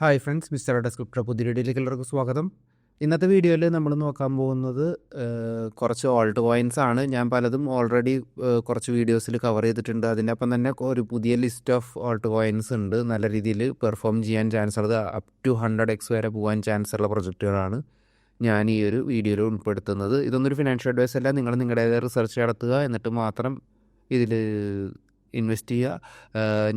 Hi friends mister ഡെസ്ക്രിപ്റ്റർ പുതിയ വീഡിയോയിലേക്ക് എല്ലാവർക്കും സ്വാഗതം. ഇന്നത്തെ വീഡിയോയിൽ നമ്മൾ നോക്കാൻ പോകുന്നത് കുറച്ച് ഓൾട്ട് കോയിൻസ് ആണ്. ഞാൻ പലതും ഓൾറെഡി കുറച്ച് വീഡിയോസിൽ കവർ ചെയ്തിട്ടുണ്ട്. അതിന്റെ തന്നെ ഒരു പുതിയ ലിസ്റ്റ് ഓഫ് ഓൾട്ട് കോയിൻസ് ഉണ്ട്. നല്ല രീതിയിൽ പെർഫോം ചെയ്യാൻ ചാൻസ് ഉള്ളത് അപ് ടു ഹൺഡ്രഡ് എക്സ് വരെ പോകാൻ ചാൻസ് ഉള്ള പ്രൊജക്റ്റുകളാണ് ഞാൻ ഈ ഒരു വീഡിയോയിൽ ഉൾപ്പെടുത്തുന്നത്. ഇതൊന്നൊരു ഫിനാൻഷ്യൽ അഡ്വൈസ് അല്ല. നിങ്ങൾ നിങ്ങളുടേതായ റിസർച്ച് നടത്തുക. എന്നിട്ട് മാത്രം ഇതിൽ ഇൻവെസ്റ്റ് ചെയ്യുക.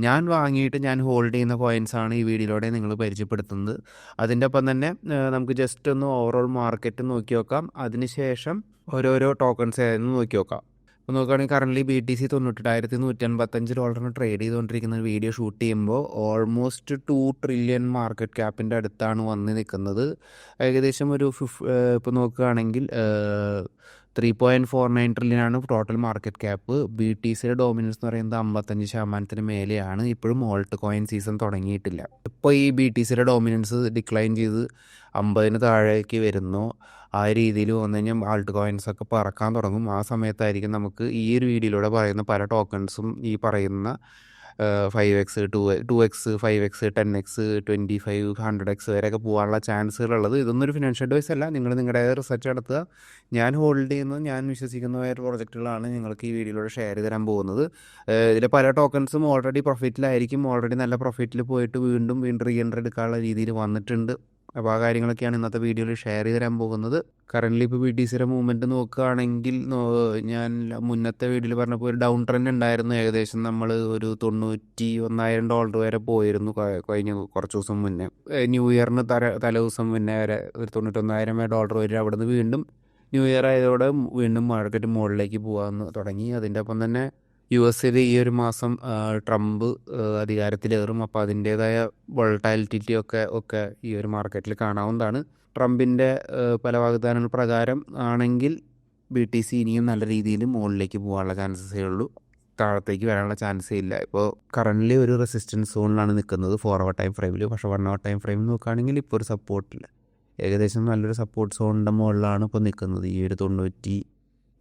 ഞാൻ വാങ്ങിയിട്ട് ഞാൻ ഹോൾഡ് ചെയ്യുന്ന കോയിൻസ് ആണ് ഈ വീഡിയോയിലൂടെ നിങ്ങൾ പരിചയപ്പെടുത്തുന്നത്. അതിന്റെ ഒപ്പം തന്നെ നമുക്ക് ജസ്റ്റ് ഒന്ന് ഓവറോൾ മാർക്കറ്റ് നോക്കി നോക്കാം. അതിനുശേഷം ഓരോരോ ടോക്കൺസ് ആയിരുന്നു നോക്കി നോക്കാം. ഇപ്പോൾ നോക്കുകയാണെങ്കിൽ കറന്റ് ബി ടി സി തൊണ്ണൂറ്റെട്ടായിരത്തി നൂറ്റി അൻപത്തഞ്ച് ഡോളറിന് ട്രേഡ് ചെയ്തുകൊണ്ടിരിക്കുന്ന വീഡിയോ ഷൂട്ട് ചെയ്യുമ്പോൾ ഓൾമോസ്റ്റ് ടു ട്രില്യൺ മാർക്കറ്റ് ക്യാപ്പിന്റെ അടുത്താണ് വന്ന് നിൽക്കുന്നത്. ഏകദേശം ഒരു ഫിഫ് ഇപ്പോൾ നോക്കുകയാണെങ്കിൽ three point four nine ട്രില്യനാണ് total market cap B T സിയുടെ ഡോമിനൻസ് എന്ന് പറയുന്നത് അമ്പത്തഞ്ച് ശതമാനത്തിന് മേലെയാണ്. ഇപ്പോഴും ഓൾട്ട് കോയിൻ സീസൺ തുടങ്ങിയിട്ടില്ല. ഇപ്പോൾ ഈ ബി ടി സിയുടെ ഡോമിനൻസ് ഡിക്ലൈൻ ചെയ്ത് അമ്പതിന് താഴേക്ക് വരുന്നു. ആ രീതിയിൽ വന്നു കഴിഞ്ഞാൽ ആൾട്ട് കോയിൻസ് ഒക്കെ പറക്കാൻ തുടങ്ങും. ആ സമയത്തായിരിക്കും നമുക്ക് ഈ ഒരു വീഡിയോയിലൂടെ പറയുന്ന പല ടോക്കൺസും ഈ പറയുന്ന five X to two X five X ten X twenty five hundred X വരെയൊക്കെ പോകാനുള്ള ചാൻസുകളുള്ളത്. ഇതൊന്നും ഒരു ഫിനാൻഷ്യൽ അഡ്വൈസ് അല്ല. നിങ്ങൾ നിങ്ങളുടെ റിസർച്ച് നടത്തുക. ഞാൻ ഹോൾഡ് ചെയ്യുന്ന ഞാൻ വിശ്വസിക്കുന്ന ഒരു പ്രോജക്റ്റുകളാണ് നിങ്ങൾക്ക് ഈ വീഡിയോയിലൂടെ ഷെയർ തരാൻ പോകുന്നത്. ഇതിലെ പല ടോക്കൺസും ഓൾറെഡി പ്രോഫിറ്റിലായിരിക്കും ഓൾറെഡി നല്ല പ്രോഫിറ്റിൽ പോയിട്ട് വീണ്ടും വീണ്ടും റീ എൻട്രി എടുക്കാനുള്ള രീതിയിൽ വന്നിട്ടുണ്ട്. അപ്പോൾ ആ കാര്യങ്ങളൊക്കെയാണ് ഇന്നത്തെ വീഡിയോയിൽ ഷെയർ ചെയ്ത് തരാൻ പോകുന്നത്. കറന്റ്ലി ഇപ്പോൾ ബി ടി സിയുടെ മൂവ്മെന്റ് നോക്കുകയാണെങ്കിൽ ഞാൻ മുന്നത്തെ വീഡിയോയിൽ പറഞ്ഞപ്പോൾ ഒരു ഡൗൺ ട്രെൻഡ് ഉണ്ടായിരുന്നു. ഏകദേശം നമ്മൾ ഒരു തൊണ്ണൂറ്റി ഒന്നായിരം ഡോളർ വരെ പോയിരുന്നു കഴിഞ്ഞ കുറച്ച് ദിവസം മുന്നേ. ന്യൂ ഇയറിന് തല തലേ ദിവസം മുന്നേ വരെ ഒരു തൊണ്ണൂറ്റൊന്നായിരം ഡോളർ വരെ അവിടെ നിന്ന് വീണ്ടും ന്യൂ ഇയർ ആയതോടെ വീണ്ടും മാർക്കറ്റ് മുകളിലേക്ക് പോകാൻ തുടങ്ങി. അതിന്റെ ഒപ്പം തന്നെ യു എസിൽ ഈ ഒരു മാസം ട്രംപ് അധികാരത്തിലേറും. അപ്പോൾ അതിന്റേതായ വോൾട്ടാലിറ്റി ഒക്കെ ഒക്കെ ഈ ഒരു മാർക്കറ്റിൽ കാണാവുന്നതാണ്. ട്രംപിന്റെ പല വാഗ്ദാനങ്ങൾ പ്രകാരം ആണെങ്കിൽ ബി ടി സി ഇനിയും നല്ല രീതിയിൽ മുകളിലേക്ക് പോകാനുള്ള ചാൻസസേ ഉള്ളൂ. താഴത്തേക്ക് വരാനുള്ള ചാൻസേ ഇല്ല. ഇപ്പോൾ കറന്റ്ലി ഒരു റെസിസ്റ്റൻസ് സോണിലാണ് നിൽക്കുന്നത്. ഫോർ അവർ ടൈം ഫ്രെയിമിൽ പക്ഷേ വൺ അവർ ടൈം ഫ്രെയിം നോക്കുകയാണെങ്കിൽ ഇപ്പോൾ ഒരു സപ്പോർട്ടില്ല. ഏകദേശം നല്ലൊരു സപ്പോർട്ട് സോണിന്റെ മുകളിലാണ് ഇപ്പോൾ നിൽക്കുന്നത്. ഈ ഒരു തൊണ്ണൂറ്റി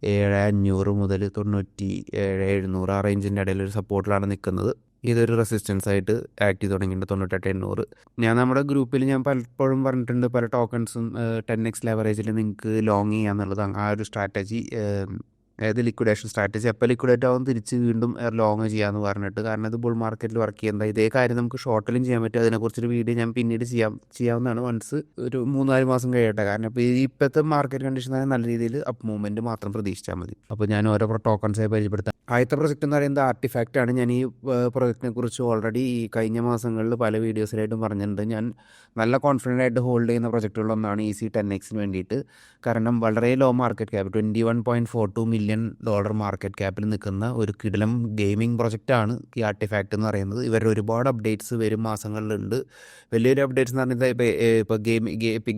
ഏഴ് അഞ്ഞൂറ് മുതൽ തൊണ്ണൂറ്റി ഏഴ് എഴുന്നൂറ് ആ റേഞ്ചിന്റെ ഇടയിൽ ഒരു സപ്പോർട്ടിലാണ് നിൽക്കുന്നത്. ഇതൊരു റെസിസ്റ്റൻസ് ആയിട്ട് ആക്ട് ചെയ്ത് തുടങ്ങിയിട്ടുണ്ട് തൊണ്ണൂറ്റെട്ട് എണ്ണൂറ്. ഞാൻ നമ്മുടെ ഗ്രൂപ്പിൽ ഞാൻ പലപ്പോഴും പറഞ്ഞിട്ടുണ്ട് പല ടോക്കൺസും ടെൻ എക്സ് ലെവറേജിൽ നിങ്ങൾക്ക് ലോങ് ചെയ്യാന്നുള്ളത്. ആ ഒരു സ്ട്രാറ്റജി അതായത് ലിക്വിഡേഷൻ സ്ട്രാറ്റജി അപ്പോൾ ലിക്വിഡേറ്റ് ആവും തിരിച്ച് വീണ്ടും ലോങ് ചെയ്യാമെന്ന് പറഞ്ഞിട്ട്. കാരണം ഇത് ബുൾ മാർക്കറ്റിൽ വർക്ക് ചെയ്യുന്നത്. ഇതേ കാര്യം നമുക്ക് ഷോർട്ടിലും ചെയ്യാൻ പറ്റും. അതിനെക്കുറിച്ചൊരു വീഡിയോ ഞാൻ പിന്നീട് ചെയ്യാം ചെയ്യാവുന്നതാണ് വൺസ് ഒരു മൂന്നാൽ മാസം കഴിയട്ടെ. കാരണം ഇപ്പോൾ ഈ ഇപ്പോഴത്തെ മാർക്കറ്റ് കണ്ടീഷൻ തന്നെ നല്ല രീതിയിൽ അപ്പ് മൂവ്മെന്റ് മാത്രം പ്രതീക്ഷിച്ചാൽ മതി. അപ്പോൾ ഞാൻ ഓരോ ടോക്കൺസായി പരിചയപ്പെടുത്താം. ആദ്യത്തെ പ്രൊജക്റ്റ് എന്ന് പറയുന്നത് ആർട്ടിഫാക്റ്റ് ആണ്. ഞാൻ ഈ പ്രൊജക്റ്റിനെ കുറിച്ച് ഓൾറെഡി ഈ കഴിഞ്ഞ മാസങ്ങളിൽ പല വീഡിയോസിലായിട്ടും പറഞ്ഞിട്ടുണ്ട്. ഞാൻ നല്ല കോൺഫിഡന്റ് ആയിട്ട് ഹോൾഡ് ചെയ്യുന്ന പ്രൊജക്റ്റുകളൊന്നാണ് ഇ സി ടെൻ എക്സിന് വേണ്ടിയിട്ട്. കാരണം വളരെ low market cap twenty one point four two million dollar market ക്യാപ്പിൽ നിൽക്കുന്ന ഒരു കിടിലം ഗെയിമിംഗ് പ്രൊജക്റ്റാണ് ഈ ആർട്ടിഫാക്റ്റ് എന്ന് പറയുന്നത്. ഇവരുടെ ഒരുപാട് അപ്ഡേറ്റ്സ് വരും മാസങ്ങളിലുണ്ട്. വലിയൊരു അപ്ഡേറ്റ്സ് എന്ന് പറഞ്ഞാൽ ഇപ്പോൾ ഇപ്പോൾ ഗെയിം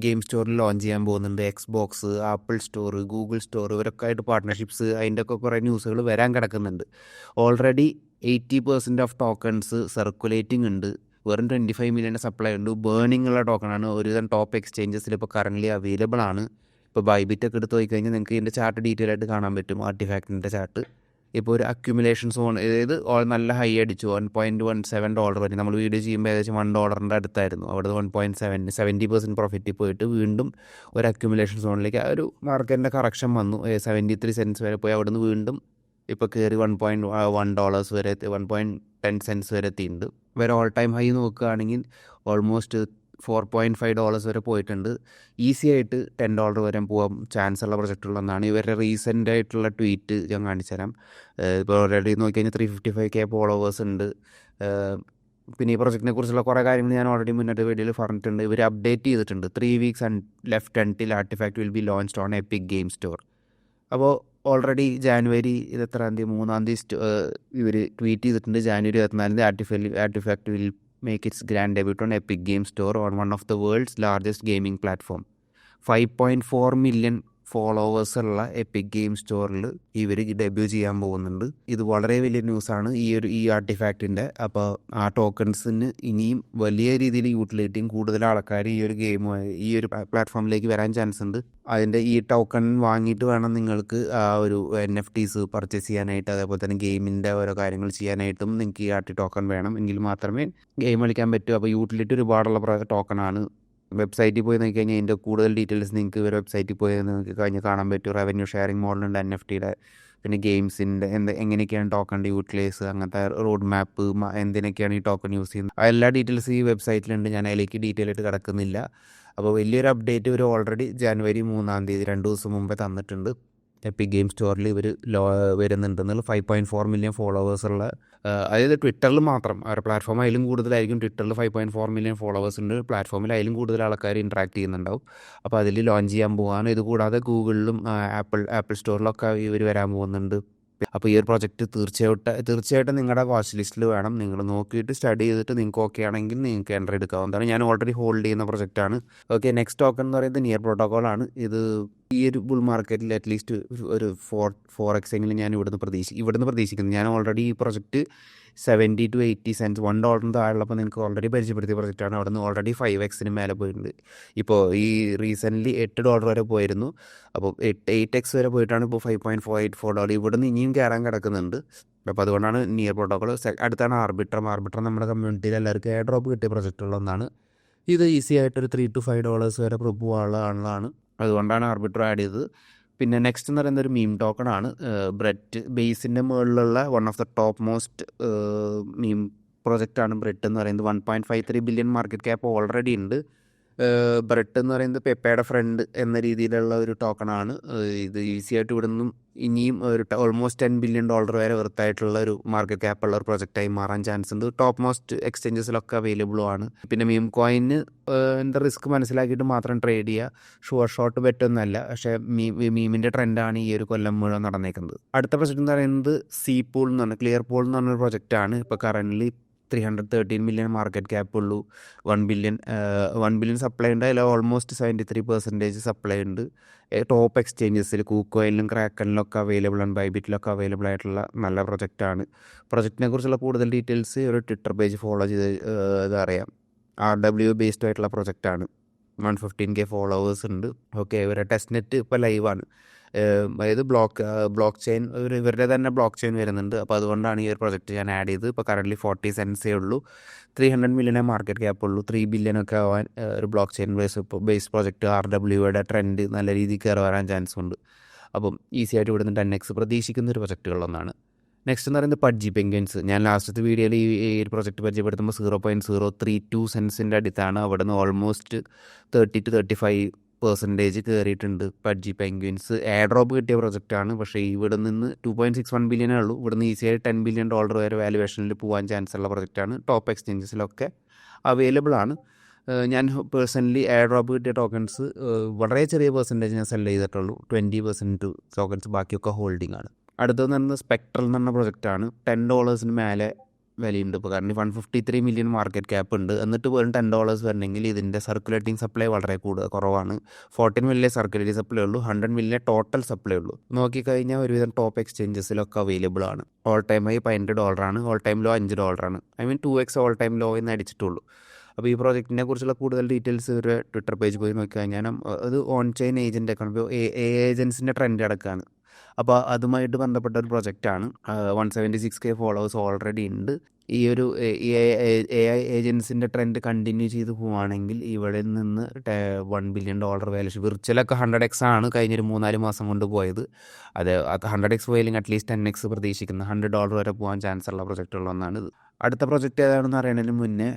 ഗെയിം സ്റ്റോറിൽ ലോഞ്ച് ചെയ്യാൻ പോകുന്നുണ്ട്. Xbox Apple store Google store ഇവരൊക്കെ ആയിട്ട് പാർട്ട്ണർഷിപ്സ് അതിന്റെ ഒക്കെ കുറേ ന്യൂസുകൾ വരാൻ കിടക്കുന്നുണ്ട്. Already eighty percent of tokens circulating ഉണ്ട്. വെറും ട്വന്റി ഫൈവ് മില്യന്റെ സപ്ലൈ ഉണ്ട്. ബേണിംഗ് ഉള്ള ടോക്കണാണ് ഒരുതരം ടോപ്പ് എക്സ്ചേഞ്ചസിൽ ഇപ്പോൾ കറന്റ്ലി അവൈലബിൾ ആണ്. ഇപ്പോൾ ബൈബിറ്റ് ഒക്കെ എടുത്ത് കഴിഞ്ഞാൽ നിങ്ങൾക്ക് ഇതിന്റെ ചാർട്ട് ഡീറ്റെയിൽ ആയിട്ട് കാണാൻ പറ്റും ആർട്ടിഫാക്റ്റിന്റെ ചാർട്ട് ഇപ്പോൾ ഒരു അക്യുമുലേഷൻ സോൺ അതായത് നല്ല ഹൈ അടിച്ചു one point one seven dollar വരെ. നമ്മൾ വീഡിയോ ചെയ്യുമ്പോൾ ഏകദേശം വൺ ഡോളറിന്റെ അടുത്തായിരുന്നു. അവിടെ one point seven seventy percent പ്രോഫിറ്റിൽ പോയിട്ട് വീണ്ടും ഒരു അക്യുമുലേഷൻ സോണിലേക്ക് ആ ഒരു മാർക്കറ്റിന്റെ കറക്ഷൻ വന്നു. സെവന്റി ത്രീ സെൻസ് വരെ പോയി അവിടുന്ന് വീണ്ടും ഇപ്പോൾ കയറി വൺ പോയിന്റ് വൺ ഡോളേഴ്സ് വരെ വൺ പോയിന്റ് ടെൻ സെൻസ് വരെ എത്തിയിട്ടുണ്ട്. വരെ ഓൾ ടൈം ഹൈ നോക്കുകയാണെങ്കിൽ almost four point five dollars വരെ പോയിട്ടുണ്ട്. ഈസി ആയിട്ട് ടെൻ ഡോളർ വരെ പോകാൻ ചാൻസ് ഉള്ള പ്രൊജക്റ്റുകളൊന്നാണ് ഇവരുടെ റീസെന്റ് ആയിട്ടുള്ള ട്വീറ്റ് ഞാൻ കാണിച്ചു തരാം ഇപ്പോൾ ഓൾറെഡി നോക്കി കഴിഞ്ഞാൽ three fifty five K followers ഉണ്ട് പിന്നെ ഈ പ്രൊജക്റ്റിനെ കുറിച്ചുള്ള കുറേ കാര്യങ്ങൾ ഞാൻ ഓൾറെഡി മുന്നോട്ട് വീഡിയോയിൽ പറഞ്ഞിട്ടുണ്ട്. ഇവർ അപ്ഡേറ്റ് ചെയ്തിട്ടുണ്ട്. Three weeks and left until artifact will be launched on epic game store അപ്പോൾ ഓൾറെഡി ജാനുവരി ഇത് എത്രാം തീയതി മൂന്നാം തീയതി ഇവർ ട്വീറ്റ് ചെയ്തിട്ടുണ്ട്. ജാനുവരി ഇരുപത്തിനാലിന് തീയതി ആർട്ടിഫിൽ artifact will make its grand debut on Epic Games Store on one of the world's largest gaming platforms. 5.4 million followers ഉള്ള എപ്പിക് ഗെയിം സ്റ്റോറിൽ ഇവർ ഡെബ്യൂ ചെയ്യാൻ പോകുന്നുണ്ട്. ഇത് വളരെ വലിയ ന്യൂസാണ് ഈ ഒരു ഈ ആർട്ടിഫാക്റ്റിന്റെ അപ്പോൾ ആ ടോക്കൺസിന് ഇനിയും വലിയ രീതിയിൽ യൂട്ടിലിറ്റിയും കൂടുതൽ ആൾക്കാർ ഈ ഒരു ഗെയിമുമായി ഈ ഒരു പ്ലാറ്റ്ഫോമിലേക്ക് വരാൻ ചാൻസ് ഉണ്ട്. അതിന്റെ ഈ ടോക്കൺ വാങ്ങിയിട്ട് വേണം നിങ്ങൾക്ക് ആ ഒരു എൻ എഫ് ടീസ് പർച്ചേസ് ചെയ്യാനായിട്ട്. അതേപോലെ തന്നെ ഗെയിമിന്റെ ഓരോ കാര്യങ്ങൾ ചെയ്യാനായിട്ടും നിങ്ങൾക്ക് ഈ ആർട്ടി ടോക്കൺ വേണം. എങ്കിൽ മാത്രമേ ഗെയിം കളിക്കാൻ പറ്റൂ. അപ്പോൾ യൂട്ടിലിറ്റി ഒരുപാടുള്ള ടോക്കണാണ് വെബ്സൈറ്റിൽ പോയി നോക്കി കഴിഞ്ഞാൽ ഇതിന്റെ കൂടുതൽ ഡീറ്റെയിൽസ് നിങ്ങൾക്ക് ഇവരെ വെബ്സൈറ്റിൽ പോയി നിങ്ങൾക്ക് കഴിഞ്ഞ് കാണാൻ പറ്റും. റവന്യൂ ഷെയറിംഗ് മോഡലുണ്ട് എൻ എഫ് ടിയുടെ പിന്നെ ഗെയിംസിന്റെ എന്ത് എങ്ങനെയൊക്കെയാണ് ടോക്കൺ യൂട്ടിലൈസ് അങ്ങനത്തെ റോഡ് മാപ്പ് എന്തിനൊക്കെയാണ് ഈ ടോക്കൺ യൂസ് ചെയ്യുന്നത്. എല്ലാ ഡീറ്റെയിൽസ് ഈ വെബ്സൈറ്റിലുണ്ട് ഞാൻ അതിലേക്ക് ഡീറ്റെയിൽ ആയിട്ട് കിടക്കുന്നില്ല. അപ്പോൾ വലിയൊരു അപ്ഡേറ്റ് ഒരു ഓൾറെഡി ജനുവരി മൂന്നാം തീയതി രണ്ട് ദിവസം മുമ്പേ തന്നിട്ടുണ്ട്. എപ്പിക് ഗെയിം സ്റ്റോറിൽ ഇവർ ലോ വരുന്നുണ്ടെന്നുള്ള ഫൈവ് പോയിന്റ് ഫോർ മില്യൺ ഫോളോവേഴ്സുള്ള അതായത് ട്വിറ്ററിൽ മാത്രം. അവരുടെ പ്ലാറ്റ്ഫോം അതിലും കൂടുതലായിരിക്കും ട്വിറ്ററിൽ five point four million followers ഉണ്ട് പ്ലാറ്റ്ഫോമിൽ അതിലും കൂടുതൽ ആൾക്കാർ ഇൻട്രാക്ട് ചെയ്യുന്നുണ്ടാവും. അപ്പോൾ അതിൽ ലോഞ്ച് ചെയ്യാൻ പോവാണ്. ഇത് കൂടാതെ ഗൂഗിളിലും ആപ്പിൾ ആപ്പിൾ സ്റ്റോറിലൊക്കെ ഇവർ വരാൻ പോകുന്നുണ്ട്. അപ്പോൾ ഈ ഒരു പ്രൊജക്റ്റ് തീർച്ചയായിട്ടും തീർച്ചയായിട്ടും നിങ്ങളുടെ വാച്ച് ലിസ്റ്റിൽ വേണം. നിങ്ങൾ നോക്കിയിട്ട് സ്റ്റഡി ചെയ്തിട്ട് നിങ്ങൾക്ക് ഓക്കെ ആണെങ്കിൽ നിങ്ങൾക്ക് എന്റർ എടുക്കാവുന്നതാണ്. ഞാൻ ഓൾറെഡി ഹോൾഡ് ചെയ്യുന്ന പ്രൊജക്റ്റാണ് ഓക്കെ നെക്സ്റ്റ് ടോക്കൺ എന്ന് പറയുന്നത് നിയർ പ്രോട്ടോകോൾ ആണ്. ഇത് ഈ ഒരു ബുൾ മാർക്കറ്റിൽ അറ്റ്ലീസ്റ്റ് ഒരു ഫോർ ഫോർ എക്സ് എങ്കിലും ഞാൻ ഇവിടുന്ന് പ്രതീക്ഷിക്കും ഇവിടുന്ന് പ്രതീക്ഷിക്കുന്നു. ഞാൻ ഓൾറെഡി ഈ project seventy two eighty cents one dollar താഴെയുള്ളപ്പോൾ നിങ്ങൾക്ക് ഓൾറെഡി പരിചയപ്പെടുത്തിയ പ്രൊജക്റ്റാണ് അവിടെ നിന്ന് ഓൾറെഡി ഫൈവ് എക്സിന് മേലെ പോയിട്ടുണ്ട്. ഇപ്പോൾ ഈ റീസെന്റ്ലി എട്ട് ഡോളർ വരെ പോയിരുന്നു. അപ്പോൾ എട്ട് എയ്റ്റ് എക്സ് വരെ പോയിട്ടാണ് ഇപ്പോൾ five point four eight four dollar ഇവിടെ നിന്ന് ഇനിയും കയറാൻ കിടക്കുന്നുണ്ട്. അപ്പോൾ അതുകൊണ്ടാണ് നിയർ പ്രോട്ടോക്കോൾ അടുത്താണ് ആർബിട്രം ആർബിട്രം നമ്മുടെ കമ്മ്യൂണിറ്റിയിൽ എല്ലാവർക്കും എയർ ഡ്രോപ്പ് കിട്ടിയ പ്രൊജക്റ്റുള്ള ഒന്നാണ്. ഇത് ഈസി ആയിട്ടൊരു ത്രീ ടു ഫൈവ് ഡോളേഴ്സ് വരെ പ്രൂവ് ആളാണ്. അതുകൊണ്ടാണ് ആർബിട്രം ആഡ് ചെയ്തത്. പിന്നെ നെക്സ്റ്റ് എന്ന് പറയുന്നത് ഒരു മീം ടോക്കൺ ആണ്. ബ്രെഡ് ബേസിന്റെ മുകളിലുള്ള one of the top most meme പ്രൊജക്റ്റാണ് bread എന്ന് പറയുന്നത്. One point five three billion market cap already ഉണ്ട്. ബ്രെഡ് എന്ന് പറയുന്നത് പെപ്പയുടെ ഫ്രണ്ട് എന്ന രീതിയിലുള്ള ഒരു ടോക്കണാണ് ഇത് ഈസി ആയിട്ട് ഇവിടെ നിന്നും ഇനിയും ഒരു ഓൾമോസ്റ്റ് ടെൻ ബില്യൺ ഡോളർ വരെ വെറുത്തായിട്ടുള്ള ഒരു മാർക്കറ്റ് ക്യാപ്പ് ഉള്ള ഒരു പ്രൊജക്റ്റായി മാറാൻ ചാൻസ് ഉണ്ട്. ടോപ്പ് മോസ്റ്റ് എക്സ്ചേഞ്ചസിലൊക്കെ അവൈലബിളും ആണ്. പിന്നെ മീം കോയിന് എന്താ റിസ്ക് മനസ്സിലാക്കിയിട്ട് മാത്രം ട്രേഡ് ചെയ്യുക ഷുവർ ഷോട്ട് ബെറ്റൊന്നുമല്ല പക്ഷേ മീ മീമിന്റെ ട്രെൻഡാണ് ഈ ഒരു കൊല്ലം മുഴുവൻ നടന്നേക്കുന്നത്. അടുത്ത പ്രൊജക്റ്റ് എന്ന് പറയുന്നത് സീ പൂൾ എന്ന് പറഞ്ഞാൽ ക്ലിയർ പൂൾ എന്ന് പറഞ്ഞൊരു പ്രൊജക്റ്റാണ് ഇപ്പോൾ current three hundred thirteen million market cap ഉള്ളൂ. One billion one billion supply ഉണ്ട്. അതിൽ almost seventy three percentage supply ഉണ്ട് ടോപ്പ് എക്സ്ചേഞ്ചസിൽ കൂക്കോയിലും ക്രാക്കനിലൊക്കെ അവൈലബിൾ ആണ്. ബൈബിറ്റിലൊക്കെ അവൈലബിൾ ആയിട്ടുള്ള നല്ല പ്രൊജക്റ്റാണ് പ്രൊജക്റ്റിനെ കുറിച്ചുള്ള കൂടുതൽ ഡീറ്റെയിൽസ് ഒരു ട്വിറ്റർ പേജ് ഫോളോ ചെയ്ത് അറിയാം. ആർ ഡബ്ല്യു ബേസ്ഡ് ആയിട്ടുള്ള പ്രൊജക്റ്റാണ് വൺ ഫിഫ്റ്റീൻ കെ ഫോളോവേഴ്സ് ഉണ്ട്. ഓക്കെ ഇവരുടെ ടെസ്റ്റ് നെറ്റ് ഇപ്പോൾ ലൈവാണ് അതായത് ബ്ലോക്ക് ബ്ലോക്ക് ചെയിൻ ഒരു ഇവരുടെ തന്നെ ബ്ലോക്ക് ചെയിൻ വരുന്നുണ്ട്. അപ്പോൾ അതുകൊണ്ടാണ് ഈ ഒരു പ്രൊജക്റ്റ് ഞാൻ ആഡ് ചെയ്തത് ഇപ്പോൾ കറന്റ് ഫോർട്ടി സെൻസേ ഉള്ളൂ. ത്രീ ഹൺഡ്രഡ് മില്യനെ മാർക്കറ്റ് ക്യാപ്പ് ഉള്ളൂ. ത്രീ ബില്യൺ ഒക്കെ ആവാൻ ഒരു block chain base base project R ഡബ്ല്യുയുടെ trend നല്ല രീതിയിൽ കയറി വരാൻ ചാൻസ് ഉണ്ട്. അപ്പം ഈസി ആയിട്ട് ഇവിടുന്ന് ടെൻ എക്സ് പ്രതീക്ഷിക്കുന്ന ഒരു പ്രൊജക്റ്റുകളൊന്നാണ് നെക്സ്റ്റ് എന്ന് പറയുന്നത് പഡ്ജി പെങ്കൻസ് ഞാൻ ലാസ്റ്റത്തെ വീഡിയോയിൽ ഈ ഒരു project പരിചയപ്പെടുത്തുമ്പോൾ zero point zero three two സെൻസിന്റെ അടുത്താണ്. അവിടെ നിന്ന് almost thirty two thirty five percentage കയറിയിട്ടുണ്ട് പഡ്ജി പെൻഗ്വിൻസ് എയർ കിട്ടിയ പ്രൊജക്റ്റാണ് പക്ഷേ ഇവിടെ നിന്ന് ടു പോയിന്റ് സിക്സ് വൺ ബില്യനേ ഉള്ളൂ. ഇവിടെ നിന്ന് ഈസിയായി ടെൻ ബില്യൺ ഡോളർ വരെ വാലുവേഷനിൽ പോകാൻ ചാൻസ് ഉള്ള പ്രൊജക്റ്റാണ് ടോപ്പ് എക്സ്ചേഞ്ചസിലൊക്കെ അവൈലബിൾ ആണ്. ഞാൻ പേഴ്സണലി എയർ കിട്ടിയ ടോക്കൺസ് വളരെ ചെറിയ പെർസെന്റേജ് ഞാൻ സെൽ ചെയ്തിട്ടുള്ളൂ. ട്വന്റി പെർസെന്റ് ടോക്കൺസ് ബാക്കിയൊക്കെ ഹോൾഡിംഗ് ആണ്. അടുത്തതെന്ന് പറയുന്നത് സ്പെക്ട്രൽ എന്ന് പറഞ്ഞ പ്രൊജക്റ്റാണ് ടെൻ ഡോളേഴ്സിന് മേലെ വിലയുണ്ട്. ഇപ്പോൾ കാരണം one fifty three million market cap ഉണ്ട്. എന്നിട്ട് വെറും ടെൻ ഡോളേഴ്സ് വരണമെങ്കിൽ ഇതിന്റെ സർക്കുലേറ്റിംഗ് സപ്ലൈ വളരെ കൂടുതൽ കുറവാണ്. ഫോർട്ടീൻ മില്യൺ സർക്കുലേറ്റിംഗ് സപ്ലൈ ഉള്ളൂ. ഹൺഡ്രഡ് മില്യൺ ടോട്ടൽ സപ്ലൈ ഉള്ളൂ. നോക്കിക്കഴിഞ്ഞാൽ ഒരുവിധം ടോപ്പ് എക്സ്ചേഞ്ചസിലൊക്കെ അവൈലബിൾ ആണ്. ഓൾ ടൈം ഹൈ പതിനെട്ട് ഡോളറാണ് ഓൾ ടൈം ലോ അഞ്ച് ഡോളറാണ് I mean two X all time low എന്ന് അടിച്ചിട്ടുള്ളൂ. അപ്പോൾ ഈ പ്രോജക്റ്റിനെ കുറിച്ചുള്ള കൂടുതൽ ഡീറ്റെയിൽസ് ഒരു ട്വിറ്റർ പേജ് പോയി നോക്കിക്കഴിഞ്ഞാൽ അത് ഓൺ ചെയിൻ ഏജന്റ് ഒക്കെ ഇപ്പോൾ ഏജൻസിന്റെ ട്രെൻഡ് അടക്കമാണ് അപ്പോൾ അതുമായിട്ട് ബന്ധപ്പെട്ട ഒരു പ്രൊജക്റ്റാണ് one seventy six K followers already ഉണ്ട്. ഈ ഒരു എ ഐ ഏജൻസിന്റെ ട്രെൻഡ് കണ്ടിന്യൂ ചെയ്ത് പോവുകയാണെങ്കിൽ ഇവിടെ നിന്ന് വൺ ബില്യൺ ഡോളർ വാല്യൂഷൻ വിർച്വലൊക്കെ ഹൺഡ്രഡ് എക്സ് ആണ് കഴിഞ്ഞൊരു മൂന്നാൽ മാസം കൊണ്ട് പോയത്. അത് ഹൺഡ്രഡ് എക്സ് പോയില്ലെങ്കിൽ അറ്റ്ലീസ്റ്റ് ടെൻ എക്സ് പ്രതീക്ഷിക്കുന്ന ഹൺഡ്രഡ് ഡോളർ വരെ പോകാൻ ചാൻസ് ഉള്ള പ്രൊജക്റ്റുകളൊന്നാണ് ഇത് അടുത്ത പ്രൊജക്റ്റ് ഏതാണെന്ന് അറിയണതിന് മുന്നേ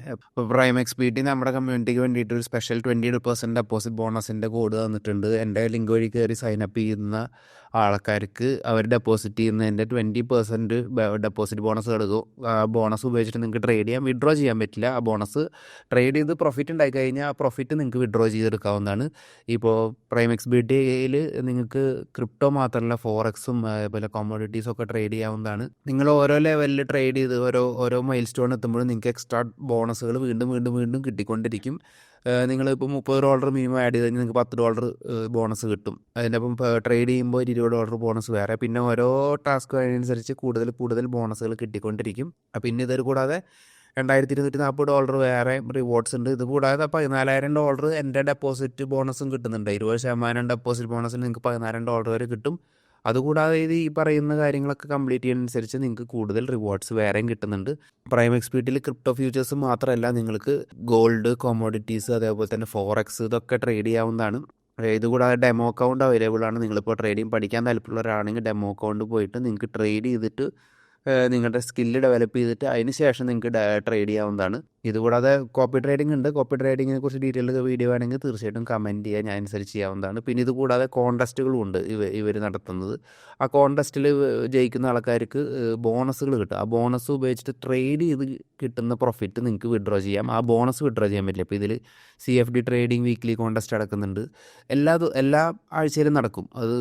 പ്രൈം എക്സ് പി ടി നമ്മുടെ കമ്മ്യൂണിറ്റിക്ക് വേണ്ടിയിട്ട് ഒരു സ്പെഷ്യൽ ട്വന്റി പെർസെന്റ് ഡെപ്പോസിറ്റ് ബോണസിന്റെ കോഡ് തന്നിട്ടുണ്ട്. എന്റെ ലിങ്ക് വഴി കയറി സൈൻ അപ്പ് ചെയ്യുന്ന ആൾക്കാർക്ക് അവർ ഡെപ്പോസിറ്റ് ചെയ്യുന്നതിന്റെ ട്വന്റി പെർസെന്റ് ഡെപ്പോസിറ്റ് ബോണസ് കിടക്കും ബോണസ് ഉപയോഗിച്ചിട്ട് നിങ്ങൾക്ക് ട്രേഡ് ചെയ്യാം. വിഡ്രോ ചെയ്യാൻ പറ്റില്ല. ആ ബോണസ് ട്രേഡ് ചെയ്ത് പ്രോഫിറ്റ് ഉണ്ടായി കഴിഞ്ഞാൽ ആ പ്രോഫിറ്റ് നിങ്ങൾക്ക് വിഡ്രോ ചെയ്തെടുക്കാവുന്നതാണ്. ഇപ്പോൾ പ്രൈം എക്സ് ബി ടിയിൽ നിങ്ങൾക്ക് ക്രിപ്റ്റോ മാത്രമല്ല ഫോറക്സും അതുപോലെ കോമോഡിറ്റീസും ഒക്കെ ട്രേഡ് ചെയ്യാവുന്നതാണ്. നിങ്ങൾ ഓരോ ലെവലിൽ ട്രേഡ് ചെയ്ത് ഓരോ ഓരോ മൈൽ സ്റ്റോൺ എത്തുമ്പോഴും നിങ്ങൾക്ക് എക്സ്ട്രാ ബോണസുകൾ വീണ്ടും വീണ്ടും വീണ്ടും കിട്ടിക്കൊണ്ടിരിക്കും. നിങ്ങളിപ്പോൾ മുപ്പത് ഡോളർ മിനിമം ആഡ് ചെയ്ത് കഴിഞ്ഞാൽ നിങ്ങൾക്ക് പത്ത് ഡോളർ ബോണസ് കിട്ടും. അതിന്റെ അപ്പം ട്രേഡ് ചെയ്യുമ്പോൾ ഒരു ഇരുപത് ഡോളർ ബോണസ് വേറെ. പിന്നെ ഓരോ ടാസ്ക് അതിനനുസരിച്ച് കൂടുതൽ കൂടുതൽ ബോണസുകൾ കിട്ടിക്കൊണ്ടിരിക്കും. പിന്നെ ഇതൊരു കൂടാതെ രണ്ടായിരത്തി ഇരുന്നൂറ്റി നാൽപ്പത് ഡോളർ വേറെ റിവാർഡ്സ് ഉണ്ട്. ഇത് കൂടാതെ പതിനാലായിരം ഡോളർ എന്റെ ഡെപ്പോസിറ്റ് ബോണസും കിട്ടുന്നുണ്ട്. ഇരുപത് ശതമാനം ഡെപ്പോസിറ്റ് ബോണസിൽ നിങ്ങൾക്ക് പതിനായിരം ഡോളർ വരെ കിട്ടും. അതുകൂടാതെ ഇത് ഈ പറയുന്ന കാര്യങ്ങളൊക്കെ കംപ്ലീറ്റ് ചെയ്യുന്നതനുസരിച്ച് നിങ്ങൾക്ക് കൂടുതൽ റിവാർഡ്സ് വേറെയും കിട്ടുന്നുണ്ട്. പ്രൈം എക്സ്പീഡിൽ ക്രിപ്റ്റോ ഫ്യൂച്ചേഴ്സ് മാത്രമല്ല നിങ്ങൾക്ക് ഗോൾഡ് കോമോഡിറ്റീസ് അതേപോലെ തന്നെ ഫോറക്സ് ഇതൊക്കെ ട്രേഡ് ചെയ്യാവുന്നതാണ്. ഇതുകൂടാതെ ഡെമോ അക്കൗണ്ട് അവൈലബിൾ ആണ്. നിങ്ങളിപ്പോൾ ട്രേഡിങ് പഠിക്കാൻ താല്പര്യമുള്ളവരാണെങ്കിൽ ഡെമോ അക്കൗണ്ട് പോയിട്ട് നിങ്ങൾക്ക് ട്രേഡ് ചെയ്തിട്ട് നിങ്ങളുടെ സ്കില്ല് ഡെവലപ്പ് ചെയ്തിട്ട് അതിന് ശേഷം നിങ്ങൾക്ക് ട്രേഡ് ചെയ്യാവുന്നതാണ്. ഇതുകൂടാതെ കോപ്പി ട്രേഡിംഗ് ഉണ്ട്. കോപ്പി ട്രേഡിങ്ങിനെ കുറിച്ച് ഡീറ്റെയിൽ വീഡിയോ ആണെങ്കിൽ തീർച്ചയായിട്ടും കമന്റ് ചെയ്യാൻ ഞാൻ അനുസരിച്ച് ചെയ്യാവുന്നതാണ് പിന്നെ ഇത് കൂടാതെ കോൺടെസ്റ്റുകളും ഉണ്ട് ഇവ ഇവർ നടത്തുന്നത്. ആ കോൺടെസ്റ്റിൽ ജയിക്കുന്ന ആൾക്കാർക്ക് ബോണസുകൾ കിട്ടും. ആ ബോണസ് ഉപയോഗിച്ചിട്ട് ട്രേഡ് ചെയ്ത് കിട്ടുന്ന പ്രോഫിറ്റ് നിങ്ങൾക്ക് വിഡ്രോ ചെയ്യാം. ആ ബോണസ് വിഡ്രോ ചെയ്യാൻ പറ്റില്ല. അപ്പോൾ ഇതിൽ C F D trading weekly contest നടക്കുന്നുണ്ട്. എല്ലാ എല്ലാ ആഴ്ചയിലും നടക്കും. അത്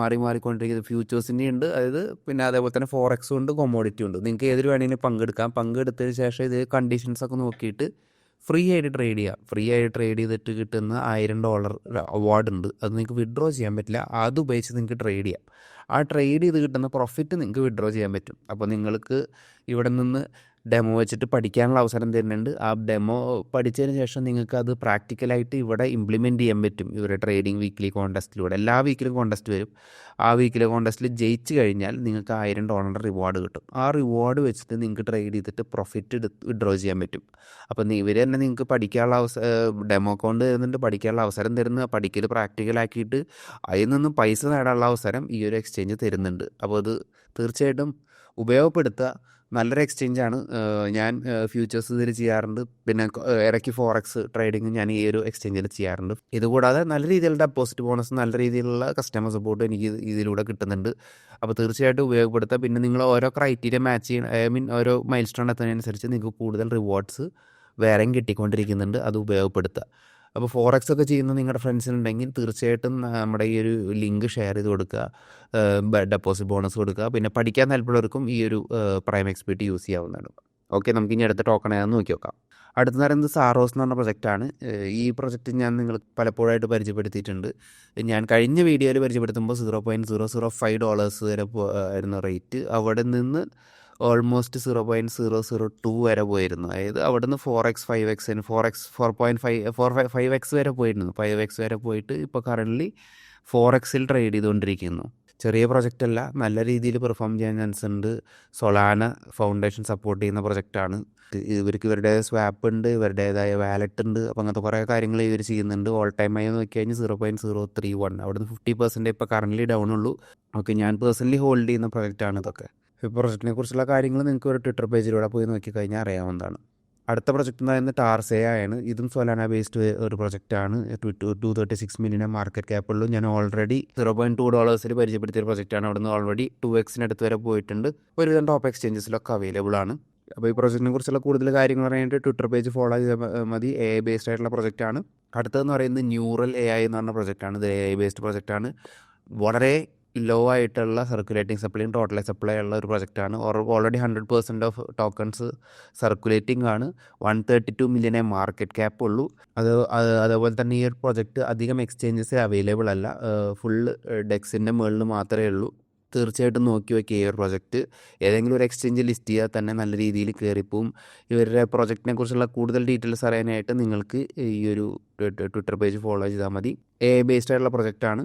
മാറി മാറിക്കൊണ്ടിരിക്കുന്നത് ഫ്യൂച്ചേഴ്സിന്റെ ഉണ്ട്. അതായത് പിന്നെ അതേപോലെ തന്നെ ഫോറക്സും ഉണ്ട് കൊമോഡിറ്റി ഉണ്ട്. നിങ്ങൾക്ക് ഏതൊരു വേണമെങ്കിലും പങ്കെടുക്കാം. പങ്കെടുത്തതിന് ശേഷം ഇത് കണ്ടീഷൻസ് ഒക്കെ നോക്കിയിട്ട് ഫ്രീ ആയിട്ട് ട്രേഡ് ചെയ്യാം. ഫ്രീ ആയിട്ട് ട്രേഡ് ചെയ്തിട്ട് കിട്ടുന്ന ആയിരം ഡോളർ അവാർഡ് ഉണ്ട്. അത് നിങ്ങൾക്ക് വിഡ്രോ ചെയ്യാൻ പറ്റില്ല. അത് ഉപയോഗിച്ച് നിങ്ങൾക്ക് ട്രേഡ് ചെയ്യാം. ആ ട്രേഡ് ചെയ്ത് കിട്ടുന്ന പ്രോഫിറ്റ് നിങ്ങൾക്ക് വിഡ്രോ ചെയ്യാൻ പറ്റും. അപ്പോൾ നിങ്ങൾക്ക് ഇവിടെ നിന്ന് ഡെമോ വെച്ചിട്ട് പഠിക്കാനുള്ള അവസരം തരുന്നുണ്ട്. ആ ഡെമോ പഠിച്ചതിന് ശേഷം നിങ്ങൾക്ക് അത് പ്രാക്ടിക്കലായിട്ട് ഇവിടെ ഇംപ്ലിമെന്റ് ചെയ്യാൻ പറ്റും. ഇവരുടെ ട്രേഡിംഗ് വീക്കിലി കോൺടെസ്റ്റിലൂടെ എല്ലാ വീക്കിലും കോൺടെസ്റ്റ് വരും. ആ വീക്കിലെ കോൺടെസ്റ്റിൽ ജയിച്ച് കഴിഞ്ഞാൽ നിങ്ങൾക്ക് ആയിരം ഡോളറിന്റെ റിവാർഡ് കിട്ടും. ആ റിവാർഡ് വെച്ചിട്ട് നിങ്ങൾക്ക് ട്രേഡ് ചെയ്തിട്ട് പ്രോഫിറ്റ് എടുത്ത് വിഡ്രോ ചെയ്യാൻ പറ്റും. അപ്പോൾ ഇവർ തന്നെ നിങ്ങൾക്ക് പഠിക്കാനുള്ള അവസ ഡെമോ അക്കൗണ്ട് തരുന്നുണ്ട് പഠിക്കാനുള്ള അവസരം തരുന്നു പഠിക്കൽ പ്രാക്ടിക്കലാക്കിയിട്ട് അതിൽ നിന്നും പൈസ നേടാനുള്ള അവസരം ഈ ഒരു എക്സ്ചേഞ്ച് തരുന്നുണ്ട്. അപ്പോൾ അത് തീർച്ചയായിട്ടും ഉപയോഗപ്പെടുത്തുക. നല്ലൊരു എക്സ്ചേഞ്ചാണ് ഞാൻ ഫ്യൂച്ചേഴ്സ് ഇതിൽ ചെയ്യാറുണ്ട്. പിന്നെ ഇടയ്ക്ക് ഫോറക്സ് ട്രേഡിങ് ഞാൻ ഈ ഒരു എക്സ്ചേഞ്ചിൽ ചെയ്യാറുണ്ട്. ഇതുകൂടാതെ നല്ല രീതിയിലുള്ള ഡെപ്പോസിറ്റ് ബോണസ് നല്ല രീതിയിലുള്ള കസ്റ്റമർ സപ്പോർട്ട് എനിക്ക് ഇതിലൂടെ കിട്ടുന്നുണ്ട്. അപ്പോൾ തീർച്ചയായിട്ടും ഉപയോഗപ്പെടുത്തുക പിന്നെ നിങ്ങൾ ഓരോ ക്രൈറ്റീരിയ മാച്ച് ചെയ്യണം ഐ മീൻ ഓരോ മൈൽ സ്റ്റോൺ എത്തുന്നതിനനുസരിച്ച് നിങ്ങൾക്ക് കൂടുതൽ റിവാർഡ്സ് വേറെയും കിട്ടിക്കൊണ്ടിരിക്കുന്നുണ്ട്. അത് ഉപയോഗപ്പെടുത്തുക അപ്പോൾ ഫോറക്സ് ഒക്കെ ചെയ്യുന്ന നിങ്ങളുടെ ഫ്രണ്ട്സിനുണ്ടെങ്കിൽ തീർച്ചയായിട്ടും നമ്മുടെ ഈ ഒരു ലിങ്ക് ഷെയർ ചെയ്ത് കൊടുക്കുക. ഡെപ്പോസിറ്റ് ബോണസ് കൊടുക്കുക. പിന്നെ പഠിക്കാൻ താല്പര്യമുള്ളവർക്കും ഈ ഒരു പ്രൈം എക്സ്പീർട്ട് യൂസ് ചെയ്യാവുന്നതാണ്. ഓക്കെ നമുക്ക് ഇനി അടുത്ത ടോക്കൺ ഏതാണെന്ന് നോക്കി നോക്കാം. അടുത്ത പറയുന്നത് സാറോസ് എന്ന് പറഞ്ഞ പ്രൊജക്റ്റാണ് ഈ പ്രൊജക്റ്റ് ഞാൻ നിങ്ങൾ പലപ്പോഴായിട്ട് പരിചയപ്പെടുത്തിയിട്ടുണ്ട്. ഞാൻ കഴിഞ്ഞ വീഡിയോയിൽ പരിചയപ്പെടുത്തുമ്പോൾ zero point zero zero five dollars വരെ ആയിരുന്നു റേറ്റ് അവിടെ നിന്ന് almost zero point zero zero two വരെ പോയിരുന്നു. അതായത് അവിടെ നിന്ന് ഫോർ എക്സ് ഫൈവ് എക്സിന് four X four point five four five five X വരെ പോയിരുന്നു. ഫൈവ് എക്സ് വരെ പോയിട്ട് ഇപ്പോൾ കറന്റ്ലി ഫോർ എക്സിൽ ട്രേഡ് ചെയ്തുകൊണ്ടിരിക്കുന്നു ചെറിയ പ്രൊജക്റ്റ് അല്ല നല്ല രീതിയിൽ പെർഫോം ചെയ്യാൻ ചാൻസ് ഉണ്ട്. സൊലാന ഫൗണ്ടേഷൻ സപ്പോർട്ട് ചെയ്യുന്ന പ്രൊജക്റ്റാണ് ഇവർക്ക് ഇവരുടെ സ്വാപ്പ് ഉണ്ട് ഇവരുടേതായ വാലറ്റ് ഉണ്ട്. അപ്പോൾ അങ്ങനത്തെ കുറേ കാര്യങ്ങൾ ഇവർ ചെയ്യുന്നുണ്ട്. ഓൾ ടൈം ആയി നോക്കി കഴിഞ്ഞാൽ zero point zero three one അവിടുന്ന് ഫിഫ്റ്റി പെർസെന്റ് ഇപ്പോൾ കറന്റ് ഡൗൺ ഉള്ളൂ. ഓക്കെ ഞാൻ പേഴ്സണലി ഹോൾഡ് ചെയ്യുന്ന പ്രൊജക്റ്റാണ് ഇതൊക്കെ. പ്രൊജക്റ്റിനെ കുറിച്ചുള്ള കാര്യങ്ങൾ നിങ്ങൾക്ക് ഒരു ട്വിറ്റർ പേജിലൂടെ പോയി നോക്കിക്കഴിഞ്ഞാൽ അറിയാവുന്നതാണ്. അടുത്ത പ്രൊജക്റ്റ് എന്ന് പറയുന്നത് ടാർസയാണ് ഇതും സൊലാന ബേസ്ഡ് ഒരു പ്രൊജക്റ്റാണ് two thirty six million market ക്യാപ്പുള്ളൂ ഞാൻ ഓൾറെഡി സീറോ പോയിന്റ് ടു ഡോളേഴ്സിൽ പരിചയപ്പെടുത്തിയ പ്രൊജക്റ്റാണ് അവിടുന്ന് ഓൾറെഡി ടു എക്സിനടുത്ത് വരെ പോയിട്ടുണ്ട്. ഒരുവിധം ടോപ്പ് എക്സ്ചേഞ്ചസിലൊക്കെ അവൈലബിൾ ആണ്. അപ്പോൾ ഈ പ്രൊജക്റ്റിനെ കുറിച്ചുള്ള കൂടുതൽ കാര്യങ്ങൾ പറയാനായിട്ട് ട്വിറ്റർ പേജ് ഫോളോ ചെയ്താൽ മതി. എ ഐ ബേസ്ഡ് ആയിട്ടുള്ള പ്രൊജക്റ്റാണ് അടുത്തതെന്ന് പറയുന്നത് ന്യൂറൽ എ ഐ എന്ന് പറഞ്ഞ പ്രൊജക്റ്റാണ് ഇത് എ ഐ ബേസ്ഡ് പ്രൊജക്റ്റാണ് വളരെ ലോ ആയിട്ടുള്ള സർക്കുലേറ്റിംഗ് സപ്ലൈയും ടോട്ടൽ സപ്ലൈ ഉള്ള ഒരു പ്രൊജക്റ്റാണ് already hundred percent of tokens circulating ആണ്. വൺ തേർട്ടി ടു മില്യനെ മാർക്കറ്റ് ക്യാപ്പ് ഉള്ളൂ. അത് അതേപോലെ തന്നെ ഈ ഒരു പ്രൊജക്റ്റ് അധികം എക്സ്ചേഞ്ചസ് അവൈലബിൾ അല്ല. ഫുൾ ഡെക്സിന്റെ മുകളിൽ മാത്രമേ ഉള്ളൂ. തീർച്ചയായിട്ടും നോക്കി വയ്ക്കുക ഈ ഒരു പ്രൊജക്റ്റ് ഏതെങ്കിലും ഒരു എക്സ്ചേഞ്ച് ലിസ്റ്റ് ചെയ്താൽ തന്നെ നല്ല രീതിയിൽ കയറിപ്പോവും ഇവരുടെ പ്രൊജക്റ്റിനെ കുറിച്ചുള്ള കൂടുതൽ ഡീറ്റെയിൽസ് അറിയാനായിട്ട് നിങ്ങൾക്ക് ഈ ഒരു ട്വിറ്റർ പേജ് ഫോളോ ചെയ്താൽ മതി. എ ബേസ്ഡ് ആയിട്ടുള്ള പ്രൊജക്റ്റാണ്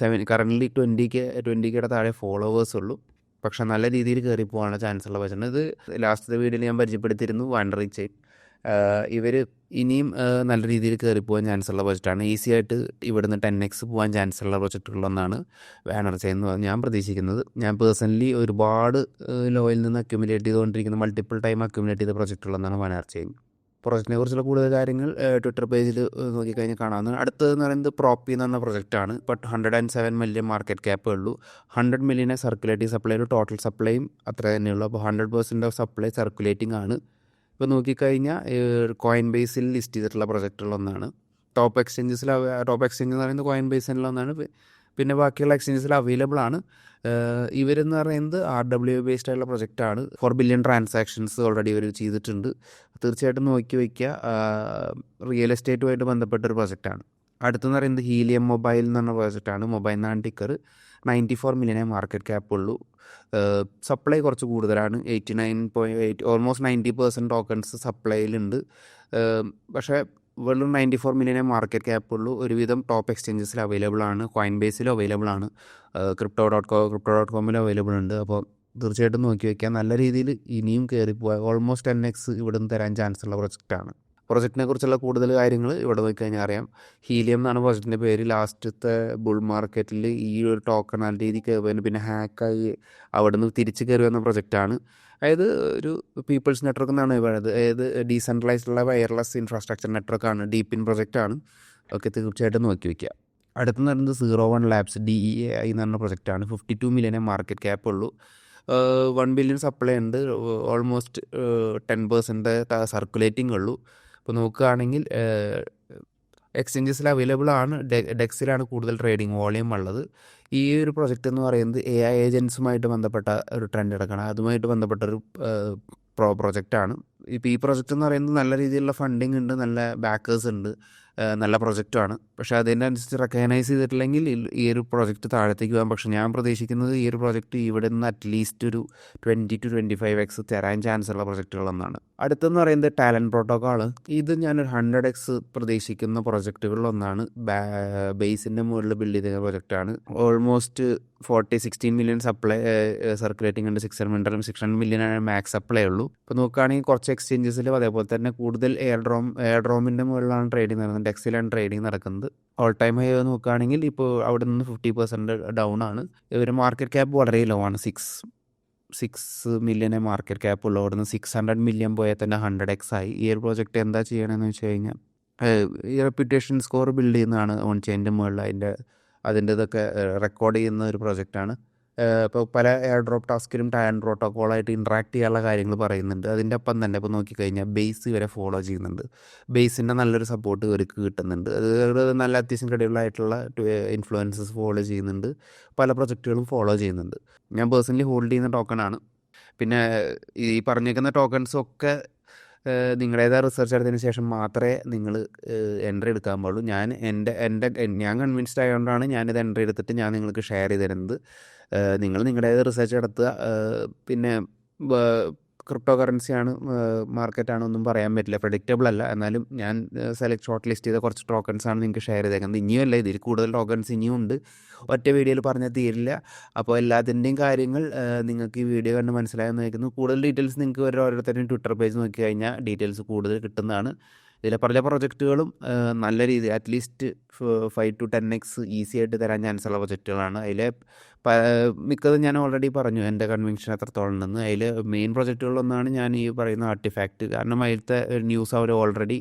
സെവൻ കറന്റ്ലി ട്വന്റിക്ക് ട്വന്റിക്കയുടെ താഴെ ഫോളോവേഴ്സ് ഉള്ളൂ. പക്ഷേ നല്ല രീതിയിൽ കയറി പോകാനുള്ള ചാൻസ് ഉള്ള വെച്ചാൽ ഇത് ലാസ്റ്റത്തെ വീഡിയോയിൽ ഞാൻ പരിചയപ്പെടുത്തിയിരുന്നു വണ്ടറി ചെയിൻ ഇവർ ഇനിയും നല്ല രീതിയിൽ കയറിപ്പോകാൻ ചാൻസ് ഉള്ള പ്രൊജക്റ്റാണ് ഈസി ആയിട്ട് ഇവിടുന്ന് ടെൻ എക്സ് പോകാൻ ചാൻസ് ഉള്ള പ്രൊജക്റ്റുകളൊന്നാണ് എന്ന് പറഞ്ഞു ഞാൻ പ്രതീക്ഷിക്കുന്നത്. ഞാൻ പേഴ്സണലി ഒരുപാട് ലോയിൽ നിന്ന് അക്യുമുലേറ്റ് ചെയ്തുകൊണ്ടിരിക്കുന്ന മൾട്ടിപ്പിൾ ടൈം അക്യുമുലേറ്റ് ചെയ്ത പ്രൊജക്റ്റുകളൊന്നാണ് വാനർ ചെയിൻ പ്രൊജക്റ്റിനെ കുറിച്ചുള്ള കൂടുതൽ കാര്യങ്ങൾ ട്വിറ്റർ പേജിൽ നോക്കിക്കഴിഞ്ഞാൽ കാണാവുന്നതാണ്. അടുത്തതെന്ന് പറയുന്നത് പ്രോപ്പി എന്ന് പറഞ്ഞ പ്രൊജക്റ്റാണ് but hundred and seven million market ക്യാപ്പേ ഉള്ളൂ. ഹൺഡ്രഡ് മില്യനെ സർക്കുലേറ്റിംഗ് സപ്ലൈ ഒരു ടോട്ടൽ സപ്ലൈയും അത്ര തന്നെയുള്ളൂ. അപ്പോൾ hundred percent of supply circulating ആണ്. ഇപ്പോൾ നോക്കിക്കഴിഞ്ഞാൽ കോയിൻ ബേസിൽ ലിസ്റ്റ് ചെയ്തിട്ടുള്ള പ്രൊജക്റ്റുകളൊന്നാണ് ടോപ്പ് എക്സ്ചേഞ്ചസിൽ ടോപ്പ് എക്സ്ചേഞ്ച് എന്ന് പറയുന്നത് കോയിൻ ഒന്നാണ്. പിന്നെ ബാക്കിയുള്ള എക്സ്ചേഞ്ചസിൽ അവൈലബിൾ ആണ്. ഇവരെന്ന് പറയുന്നത് ആർ ഡബ്ല്യു ബേസ്ഡ് ആയിട്ടുള്ള പ്രൊജക്റ്റാണ് ഫോർ ബില്യൺ ട്രാൻസാക്ഷൻസ് ഓൾറെഡി ഇവർ ചെയ്തിട്ടുണ്ട്. തീർച്ചയായിട്ടും നോക്കി വയ്ക്കുക റിയൽ എസ്റ്റേറ്റുമായിട്ട് ബന്ധപ്പെട്ട ഒരു പ്രൊജക്റ്റാണ് അടുത്തെന്ന് പറയുന്നത് ഹീലിയം മൊബൈൽ എന്ന് പറഞ്ഞ പ്രൊജക്റ്റാണ് മൊബൈൽ എന്നാണ് ടിക്കർ നയന്റി ഫോർ മില്യനെ മാർക്കറ്റ് ക്യാപ്പ് ഉള്ളൂ സപ്ലൈ കുറച്ച് കൂടുതലാണ്. Eighty nine point eight almost ninety percent tokens സപ്ലൈയിലുണ്ട് പക്ഷേ വെറും നയന്റി ഫോർ മില്യനെ മാർക്കറ്റ് ക്യാപ്പ് ഉള്ളൂ. ഒരുവിധം ടോപ്പ് എക്സ്ചേഞ്ചസിൽ അവൈലബിൾ ആണ്. കോയിൻ ബേസിലും അവൈലബിൾ ആണ്. Crypto dot co crypto dot കോമിൽ available ഉണ്ട്. അപ്പോൾ തീർച്ചയായിട്ടും നോക്കി വയ്ക്കാം നല്ല രീതിയിൽ ഇനിയും കയറി ഓൾമോസ്റ്റ് ടെൻ എക്സ് ഇവിടുന്ന് തരാൻ ചാൻസ് ഉള്ള പ്രൊജക്റ്റാണ് പ്രൊജക്റ്റിനെ കുറിച്ചുള്ള കൂടുതൽ കാര്യങ്ങൾ ഇവിടെ നോക്കി കഴിഞ്ഞാൽ അറിയാം. ഹീലിയം എന്നാണ് പ്രൊജക്റ്റിന്റെ പേര്. ലാസ്റ്റത്തെ ബുൾ മാർക്കറ്റിൽ ഈ ഒരു ടോക്കൺ നല്ല രീതിയിൽ കയറി പിന്നെ ഹാക്കായി അവിടെ നിന്ന് തിരിച്ച് കയറി വന്ന പ്രൊജക്റ്റാണ് അതായത് ഒരു പീപ്പിൾസ് നെറ്റ്വർക്ക് എന്നാണ് പറയുന്നത്. അതായത് ഡീസെൻട്രലൈസ്ഡ് ഉള്ള വയർലെസ് ഇൻഫ്രാസ്ട്രക്ചർ നെറ്റ്വർക്കാണ് ഡീപ്പിൻ പ്രൊജക്റ്റാണ് ഒക്കെ തീർച്ചയായിട്ടും നോക്കി വയ്ക്കുക അടുത്തെന്ന് പറയുന്നത് zero one labs D E A I എന്ന് പറഞ്ഞ പ്രൊജക്റ്റാണ് ഫിഫ്റ്റി ടു മില്യനെ മാർക്കറ്റ് ക്യാപ്പ് ഉള്ളൂ. വൺ ബില്യൺ സപ്ലൈ ഉണ്ട്. ഓൾമോസ്റ്റ് ടെൻ പെർസെന്റ് സർക്കുലേറ്റിംഗ് ഉള്ളൂ. ഇപ്പോൾ നോക്കുകയാണെങ്കിൽ എക്സ്ചേഞ്ചസിൽ അവൈലബിൾ ആണ്. ഡെക്സിലാണ് കൂടുതൽ ട്രേഡിംഗ് വോളിയം ഉള്ളത്. ഈ ഒരു പ്രൊജക്റ്റ് എന്ന് പറയുന്നത് എ ഐ ഏജൻസുമായിട്ട് ബന്ധപ്പെട്ട ഒരു ട്രെൻഡ് എടുക്കണം. അതുമായിട്ട് ബന്ധപ്പെട്ട ഒരു പ്രോ പ്രൊജക്റ്റാണ്. ഇപ്പോൾ ഈ പ്രൊജക്റ്റ് എന്ന് പറയുന്നത് നല്ല രീതിയിലുള്ള ഫണ്ടിങ് ഉണ്ട് നല്ല ബാക്കേഴ്സ് ഉണ്ട്. നല്ല പ്രൊജക്റ്റാണ് പക്ഷേ അതിനനുസരിച്ച് റെക്കഗ്നൈസ് ചെയ്തിട്ടില്ലെങ്കിൽ ഈ ഒരു പ്രൊജക്റ്റ് താഴത്തേക്ക് പോകാം പക്ഷേ ഞാൻ പ്രതീക്ഷിക്കുന്നത് ഈ ഒരു പ്രൊജക്റ്റ് ഇവിടെ നിന്ന് അറ്റ്ലീസ്റ്റ് ഒരു twenty two twenty five x തരാൻ ചാൻസ് ഉള്ള പ്രൊജക്റ്റുകളൊന്നാണ്. അടുത്തെന്ന് പറയുന്നത് ടാലന്റ് പ്രോട്ടോക്കോൾ ഇത് ഞാനൊരു ഹൺഡ്രഡ് എക്സ് പ്രതീക്ഷിക്കുന്ന പ്രൊജക്റ്റുകളിലൊന്നാണ്. ബേസിന്റെ മുകളിൽ ബിൽഡ് ചെയ്ത പ്രൊജക്റ്റാണ്. Almost forty sixteen million supply circulating ഉണ്ട്. Six hundred six hundred million ആണ് മാക്സ് സപ്ലൈ ഉള്ളൂ. ഇപ്പോൾ നോക്കുകയാണെങ്കിൽ കുറച്ച് എക്സ്ചേഞ്ചസിലും അതേപോലെ തന്നെ കൂടുതൽ എയർ ഡ്രോം എയർ ഡ്രോമിന്റെ മുകളിലാണ് ട്രേഡിംഗ് നടക്കുന്നത്. ഡെക്സിലാണ് ട്രേഡിംഗ് നടക്കുന്നത്. ഓൾ ടൈം ഹൈ നോക്കുകയാണെങ്കിൽ ഇപ്പോൾ അവിടെ നിന്ന് ഫിഫ്റ്റി പെർസെന്റ് ഡൗൺ ആണ്. ഇവർ മാർക്കറ്റ് ക്യാപ്പ് വളരെ ലോ ആണ്. സിക്സ് സിക്സ് മില്യനെ മാർക്കറ്റ് ക്യാപ്പ് ഉള്ളൂ. അവിടെ നിന്ന് സിക്സ് ഹൺഡ്രഡ് മില്യൺ പോയാൽ തന്നെ ഹൺഡ്രഡ് എക്സ് ആയി. ഈ ഒരു പ്രോജക്റ്റ് എന്താ ചെയ്യണമെന്ന് വെച്ച് കഴിഞ്ഞാൽ ഈ റെപ്യൂട്ടേഷൻ സ്കോർ ബിൽഡ് ചെയ്യുന്നതാണ് ഓൺ ചെയിന്റെ മുകളിൽ അതിന്റെ അതിന്റെ ഇതൊക്കെ റെക്കോർഡ് ചെയ്യുന്ന ഒരു പ്രൊജക്റ്റാണ്. ഇപ്പോൾ പല എയർ ഡ്രോപ്പ് ടാസ്കിലും ടയർ പ്രോട്ടോക്കോളായിട്ട് ഇൻട്രാക്ട് ചെയ്യാനുള്ള കാര്യങ്ങൾ പറയുന്നുണ്ട്. അതിന്റെ ഒപ്പം തന്നെ ഇപ്പോൾ നോക്കിക്കഴിഞ്ഞാൽ ബേസ് വരെ ഫോളോ ചെയ്യുന്നുണ്ട്. ബേസിന്റെ നല്ലൊരു സപ്പോർട്ട് ഇവർക്ക് കിട്ടുന്നുണ്ട്. അത് നല്ല അത്യാവശ്യം ക്രെഡിബിൾ ആയിട്ടുള്ള ഇൻഫ്ലുവൻസസ് ഫോളോ ചെയ്യുന്നുണ്ട്. പല പ്രൊജക്റ്റുകളും ഫോളോ ചെയ്യുന്നുണ്ട്. ഞാൻ പേഴ്സണലി ഹോൾഡ് ചെയ്യുന്ന ടോക്കണാണ് പിന്നെ ഈ പറഞ്ഞേക്കുന്ന ടോക്കൺസ് ഒക്കെ നിങ്ങളുടേതായ റിസർച്ച് നടത്തിയതിന് ശേഷം മാത്രമേ നിങ്ങൾ എൻട്രി എടുക്കാൻ പാടുള്ളൂ. ഞാൻ എന്റെ എന്റെ ഞാൻ കൺവിൻസ്ഡ് ആയതുകൊണ്ടാണ് ഞാനിത് എൻട്രി എടുത്തിട്ട് ഞാൻ നിങ്ങൾക്ക് ഷെയർ ചെയ്ത് തരുന്നത്. നിങ്ങൾ നിങ്ങളുടേത് റിസർച്ച് നടത്തുക. പിന്നെ ക്രിപ്റ്റോ കറൻസിയാണ് മാർക്കറ്റാണ് ഒന്നും പറയാൻ പറ്റില്ല. പ്രഡിക്റ്റബിൾ അല്ല. എന്നാലും ഞാൻ സെലക്ട് ഷോർട്ട് ലിസ്റ്റ് ചെയ്ത കുറച്ച് ടോക്കൺസാണ് നിങ്ങൾക്ക് ഷെയർ ചെയ്തേക്കുന്നത്. ഇനിയും അല്ല ഇതിൽ കൂടുതൽ ടോക്കൺസ് ഇനിയും ഉണ്ട് ഒറ്റ വീഡിയോയിൽ പറഞ്ഞാൽ തീരില്ല. അപ്പോൾ എല്ലാത്തിന്റെയും കാര്യങ്ങൾ നിങ്ങൾക്ക് ഈ വീഡിയോ കണ്ട് മനസ്സിലായെന്ന് വയ്ക്കുന്നു കൂടുതൽ ഡീറ്റെയിൽസ് നിങ്ങൾക്ക് ഓരോരുത്തരുടെയും ട്വിറ്റർ പേജ് നോക്കി കഴിഞ്ഞാൽ ഡീറ്റെയിൽസ് കൂടുതൽ കിട്ടുന്നതാണ്. ഇതിലെ പല പ്രൊജക്റ്റുകളും നല്ല രീതി at least five to ten x easy ആയിട്ട് തരാൻ ചാൻസ് ഉള്ള പ്രൊജക്റ്റുകളാണ്. അതിലെ മിക്കതും ഞാൻ ഓൾറെഡി പറഞ്ഞു എന്റെ കൺവെൻഷൻ എത്രത്തോളം ഉണ്ടെന്ന്. അതിൽ മെയിൻ പ്രൊജക്റ്റുകളിലൊന്നാണ് ഞാൻ ഈ പറയുന്ന ആർട്ടിഫാക്റ്റ് കാരണം അതിലത്തെ ന്യൂസ് അവർ ഓൾറെഡി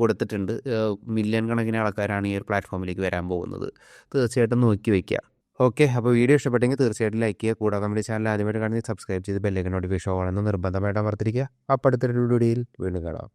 കൊടുത്തിട്ടുണ്ട്. മില്യൺ കണക്കിന് ആൾക്കാരാണ് ഈ ഒരു പ്ലാറ്റ്ഫോമിലേക്ക് വരാൻ പോകുന്നത്. തീർച്ചയായിട്ടും നോക്കി വയ്ക്കുക ഓക്കെ അപ്പോൾ വീഡിയോ ഇഷ്ടപ്പെട്ടെങ്കിൽ തീർച്ചയായിട്ടും ലൈക്ക് ചെയ്യുക. കൂടാതെ നമ്മുടെ ചാനൽ ആദ്യമായിട്ട് കാണുന്നത് സബ്സ്ക്രൈബ് ചെയ്ത് ബെല്ലൈക്കൻ നോട്ടിഫിക്കേഷൻ ഓൺ എന്ന് നിർബന്ധമായിട്ട് അമർത്തിരിക്കുക. അപ്പോൾ അടുത്തൊരു വീഡിയോയിൽ വീണ്ടും കാണാം.